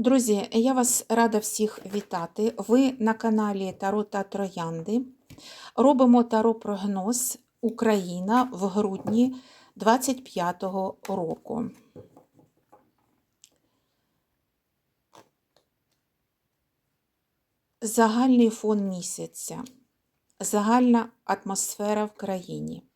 Друзі, я вас рада всіх вітати. Ви на каналі Таро та Троянди. Робимо таро прогноз Україна в грудні 25-го року. Загальний фон місяця, загальна атмосфера в країні.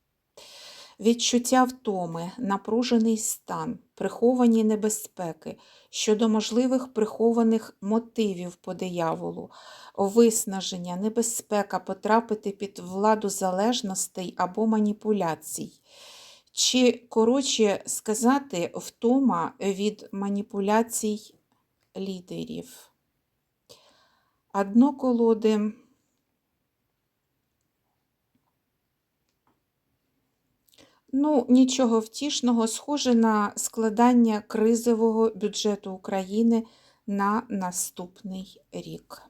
Відчуття втоми, напружений стан, приховані небезпеки щодо можливих прихованих мотивів по дияволу, виснаження, небезпека потрапити під владу залежностей або маніпуляцій. Чи, коротше сказати, втома від маніпуляцій лідерів. Одно колоди. Ну, нічого втішного, схоже на складання кризового бюджету України на наступний рік.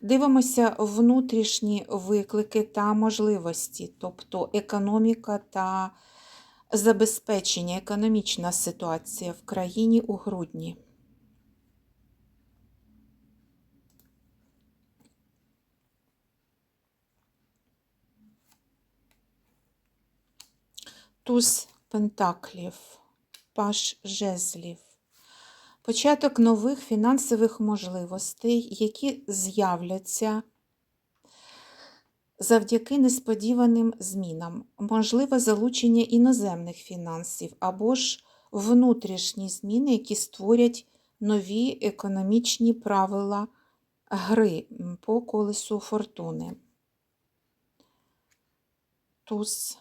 Дивимося внутрішні виклики та можливості, тобто економіка та забезпечення, економічна ситуація в країні у грудні. Туз Пентаклів, Паш Жезлів. Початок нових фінансових можливостей, які з'являться завдяки несподіваним змінам, можливе залучення іноземних фінансів або ж внутрішні зміни, які створять нові економічні правила гри по колесу фортуни. Туз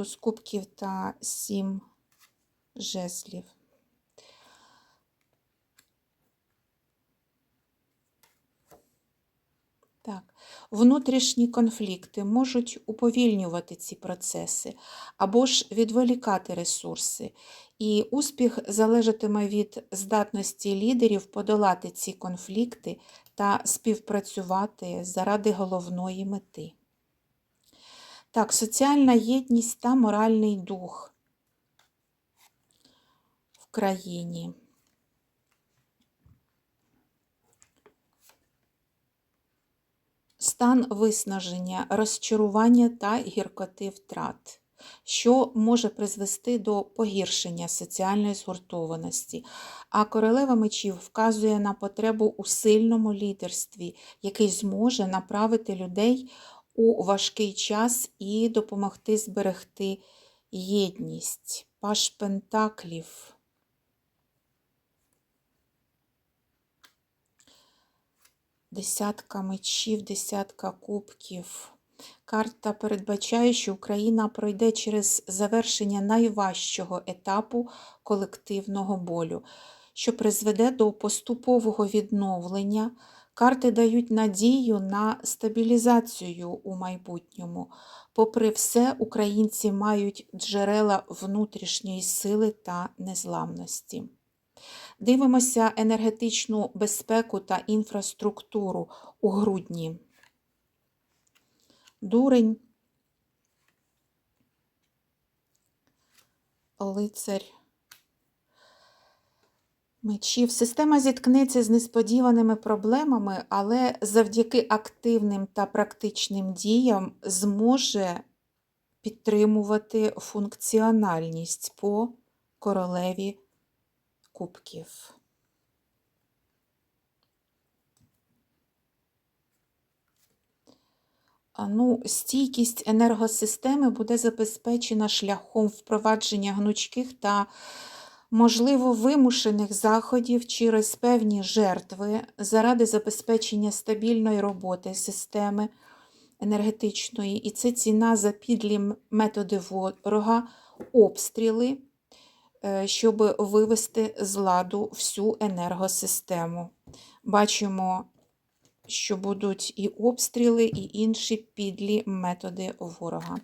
туз кубків та сім жезлів. Так, внутрішні конфлікти можуть уповільнювати ці процеси або ж відволікати ресурси. І успіх залежатиме від здатності лідерів подолати ці конфлікти та співпрацювати заради головної мети. Так, соціальна єдність та моральний дух в країні. Стан виснаження, розчарування та гіркоти втрат, що може призвести до погіршення соціальної згуртованості. А королева мечів вказує на потребу у сильному лідерстві, який зможе направити людей у важкий час і допомогти зберегти єдність. Паш Пентаклів. Десятка мечів, десятка кубків. Карта передбачає, що Україна пройде через завершення найважчого етапу колективного болю, що призведе до поступового відновлення. Карти дають надію на стабілізацію у майбутньому. Попри все, українці мають джерела внутрішньої сили та незламності. Дивимося енергетичну безпеку та інфраструктуру у грудні. Дурень, лицарь мечів. Система зіткнеться з несподіваними проблемами, але завдяки активним та практичним діям зможе підтримувати функціональність по королеві кубків. Ну, Стійкість енергосистеми буде забезпечена шляхом впровадження гнучких та можливо, вимушених заходів через певні жертви заради забезпечення стабільної роботи системи енергетичної, і це ціна за підлі методи ворога, обстріли, е, щоб вивести з ладу всю енергосистему. Бачимо, що будуть і обстріли, і інші підлі методи ворога.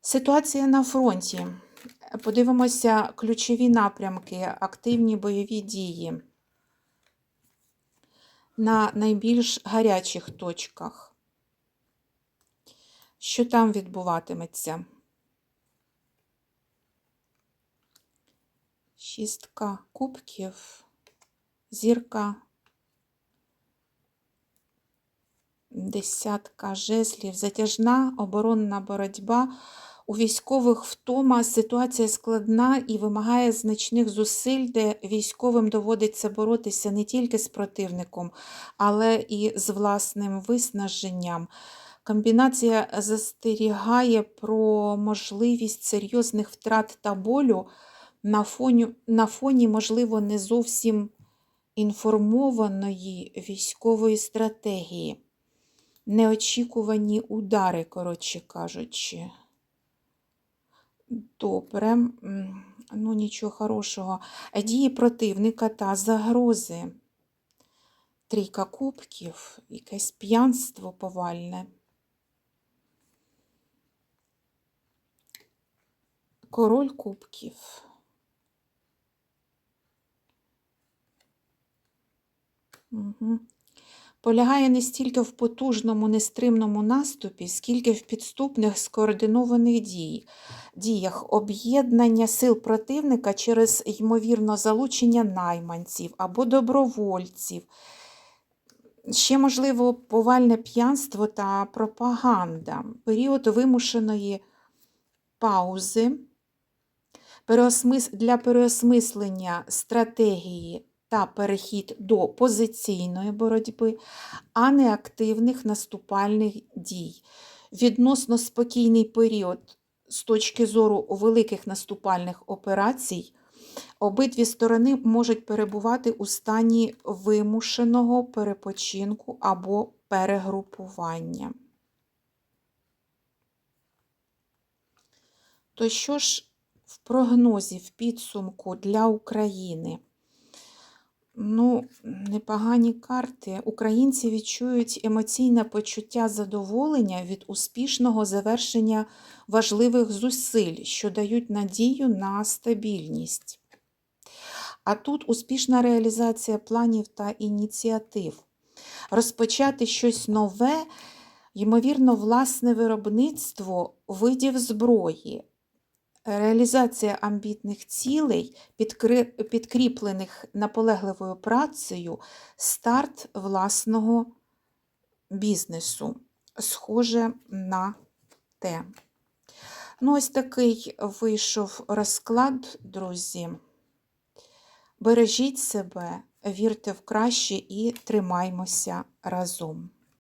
Ситуація на фронті. Подивимося ключові напрямки, активні бойові дії на найбільш гарячих точках. Що там відбуватиметься? Шістка кубків, зірка, десятка жезлів, затяжна оборонна боротьба. У військових втома ситуація складна і вимагає значних зусиль, де військовим доводиться боротися не тільки з противником, але і з власним виснаженням. Комбінація застерігає про можливість серйозних втрат та болю на фоні, на фоні, можливо, не зовсім інформованої військової стратегії. Неочікувані удари, коротше кажучи. Добре, ну нічого хорошого. Дії противника та загрози. Трійка кубків, якесь п'янство повальне. Король кубків. Угу. Полягає не стільки в потужному, нестримному наступі, скільки в підступних скоординованих дій, діях об'єднання сил противника через, ймовірно, залучення найманців або добровольців. Ще, можливо, повальне п'янство та пропаганда, період вимушеної паузи для переосмислення стратегії та перехід до позиційної боротьби, а не активних наступальних дій. Відносно спокійний період з точки зору великих наступальних операцій, обидві сторони можуть перебувати у стані вимушеного перепочинку або перегрупування. То що ж в прогнозі, в підсумку для України? Ну, непогані карти. Українці відчують емоційне почуття задоволення від успішного завершення важливих зусиль, що дають надію на стабільність. А тут успішна реалізація планів та ініціатив. Розпочати щось нове, ймовірно, власне виробництво видів зброї, реалізація амбітних цілей, підкріплених наполегливою працею, старт власного бізнесу. Схоже на те. Ну, ось такий вийшов розклад, друзі. Бережіть себе, вірте в краще і тримаймося разом.